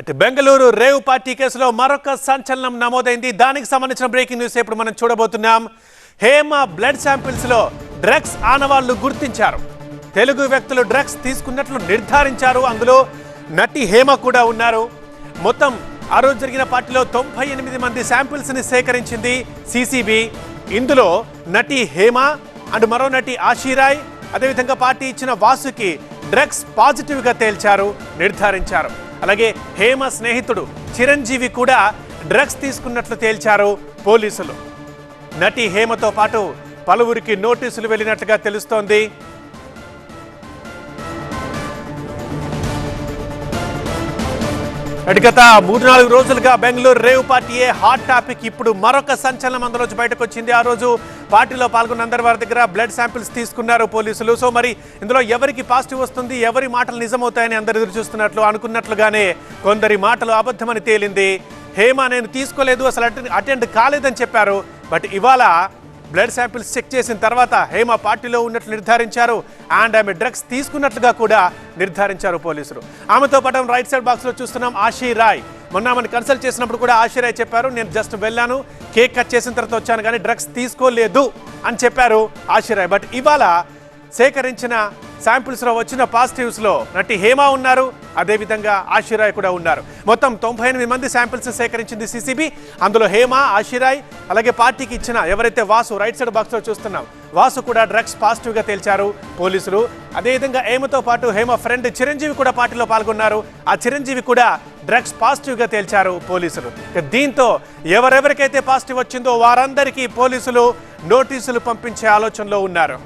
అయితే Bengaluru rave party కేసులో మరొక సంచలనం నమోదైంది. దానికి సంబంధించిన బ్రేకింగ్ న్యూస్ ఇప్పుడు మనం చూడబోతున్నాం. హేమ బ్లడ్ శాంపిల్స్లో డ్రగ్స్ ఆనవాళ్ళు గుర్తించారు. తెలుగు వ్యక్తులు డ్రగ్స్ తీసుకున్నట్లు నిర్ధారించారు. అందులో నటి హేమ కూడా ఉన్నారు. మొత్తం ఆ రోజు జరిగిన పార్టీలో తొంభై ఎనిమిది మంది శాంపిల్స్ని సేకరించింది సిసిబి. ఇందులో నటి హేమ అండ్ మరో నటి ఆశీరాయ్ అదేవిధంగా పార్టీ ఇచ్చిన వాసుకి డ్రగ్స్ పాజిటివ్గా తేల్చారు నిర్ధారించారు. అలాగే హేమ స్నేహితుడు చిరంజీవి కూడా డ్రగ్స్ తీసుకున్నట్లు తేల్చారు పోలీసులు. నటి హేమతో పాటు పలువురికి నోటీసులు వెళ్ళినట్లుగా తెలుస్తోంది. గత మూడు నాలుగు రోజులుగా బెంగళూరు రేవ్ పార్టీయే హాట్ టాపిక్. ఇప్పుడు మరొక సంచలనం అందులోంచి బయటకు వచ్చింది. ఆ రోజు పార్టీలో పాల్గొన్న అందరి వారి దగ్గర బ్లడ్ శాంపిల్స్ తీసుకున్నారు పోలీసులు. సో మరి ఇందులో ఎవరికి పాజిటివ్ వస్తుంది ఎవరి మాటలు నిజమవుతాయని అందరు ఎదురు చూస్తున్నట్లు అనుకున్నట్లుగానే కొందరి మాటలు అబద్ధమని తేలింది. హేమ నేను తీసుకోలేదు అసలు అటెండ్ అటెండ్ కాలేదని చెప్పారు. బట్ ఇవాళ బ్లడ్ శాంపిల్స్ చెక్ చేసిన తర్వాత హేమ పార్టీలో ఉన్నట్లు నిర్ధారించారు. అండ్ ఆమె డ్రగ్స్ తీసుకున్నట్లుగా కూడా నిర్ధారించారు పోలీసులు. ఆమెతో పాటు రైట్ సైడ్ బాక్స్లో చూస్తున్నాం ఆశీ రాయ్. మొన్న ఆమెను కన్సల్ట్ చేసినప్పుడు కూడా ఆశ్చర్య చెప్పారు నేను జస్ట్ వెళ్ళాను కేక్ కట్ చేసిన తర్వాత వచ్చాను కానీ డ్రగ్స్ తీసుకోలేదు అని చెప్పారు ఆశ్చర్య. బట్ ఇవాళ సేకరించిన శాంపిల్స్లో వచ్చిన పాజిటివ్స్లో నటి హేమ ఉన్నారు అదేవిధంగా ఆశిరాయ్ కూడా ఉన్నారు. మొత్తం తొంభై ఎనిమిది మంది శాంపిల్స్ సేకరించింది సిసిబి అందులో హేమ ఆశిరాయ్ అలాగే పార్టీకి ఇచ్చిన ఎవరైతే వాసు రైట్ సైడ్ బాక్స్లో చూస్తున్నాం వాసు కూడా డ్రగ్స్ పాజిటివ్గా తేల్చారు పోలీసులు. అదేవిధంగా ఏమతో పాటు హేమ ఫ్రెండ్ చిరంజీవి కూడా పార్టీలో పాల్గొన్నారు. ఆ చిరంజీవి కూడా డ్రగ్స్ పాజిటివ్గా తేల్చారు పోలీసులు. దీంతో ఎవరెవరికైతే పాజిటివ్ వచ్చిందో వారందరికీ పోలీసులు నోటీసులు పంపించే ఆలోచనలో ఉన్నారు.